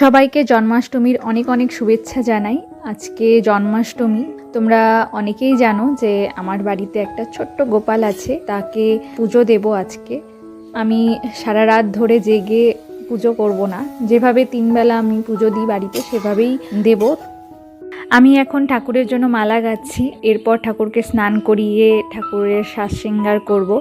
সবাইকে জন্মাষ্টমীর অনেক অনেক শুভেচ্ছা জানাই। আজকে জন্মাষ্টমী, তোমরা অনেকেই জানো যে আমার বাড়িতে একটা ছোট্ট গোপাল আছে, তাকে পুজো দেব আজকে। আমি সারা রাত ধরে জেগে পুজো করব না। যেভাবে তিনবেলা আমি পুজো দিই বাড়িতে, সেভাবেই দেব। আমি এখন ঠাকুরের জন্য মালা গাচ্ছি। এরপর ঠাকুরকে স্নান করিয়ে ঠাকুরের শ্বাস শৃঙ্গার করব।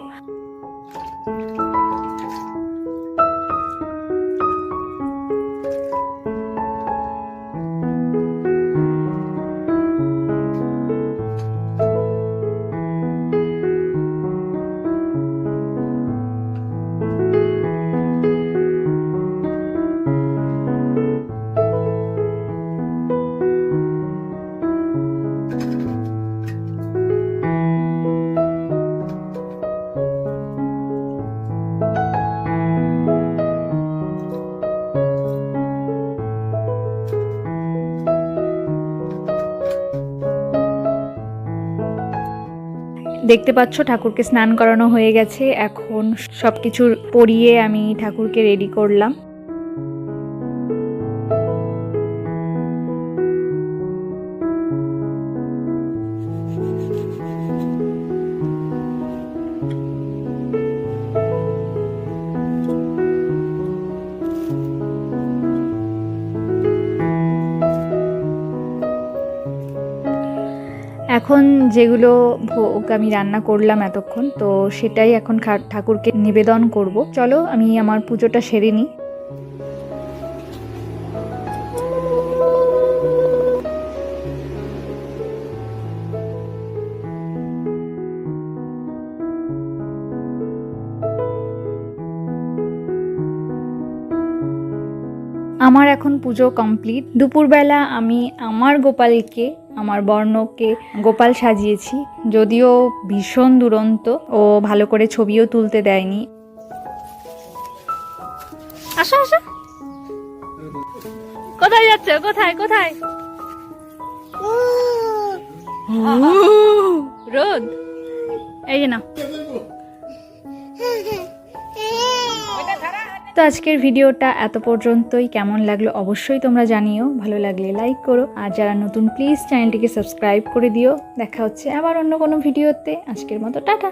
দেখতে পাচ্ছ, ঠাকুরকে স্নান করানো হয়ে গেছে। এখন সব কিছু পরিয়ে আমি ঠাকুরকে রেডি করলাম। এখন যেগুলো ভোগ আমি রান্না করলাম এতক্ষণ, তো সেটাই এখন ঠাকুরকে নিবেদন করব। চলো, আমি আমার পুজোটা সেরে নিই। আমার এখন পুজো কমপ্লিট। দুপুরবেলা আমি আমার গোপালকে আমার বর্ণকে গোপাল সাজিয়েছি। যদিও ভীষণ দুরন্ত ও ভালো করে ছবিও তুলতে দেয়নি। আসো আসো। কোথায় যাচ্ছ? কোথায় কোথায়? রোদ। এই যে না তো আজকের ভিডিওটা এত পর্যন্তই। কেমন লাগল অবশ্যই তোমরা জানিও। ভালো লাগলে লাইক করো। আর যারা নতুন প্লিজ চ্যানেলটিকে সাবস্ক্রাইব করে দিও। দেখা হচ্ছে আবার অন্য কোনো ভিডিওতে। আজকের মতো, টাটা!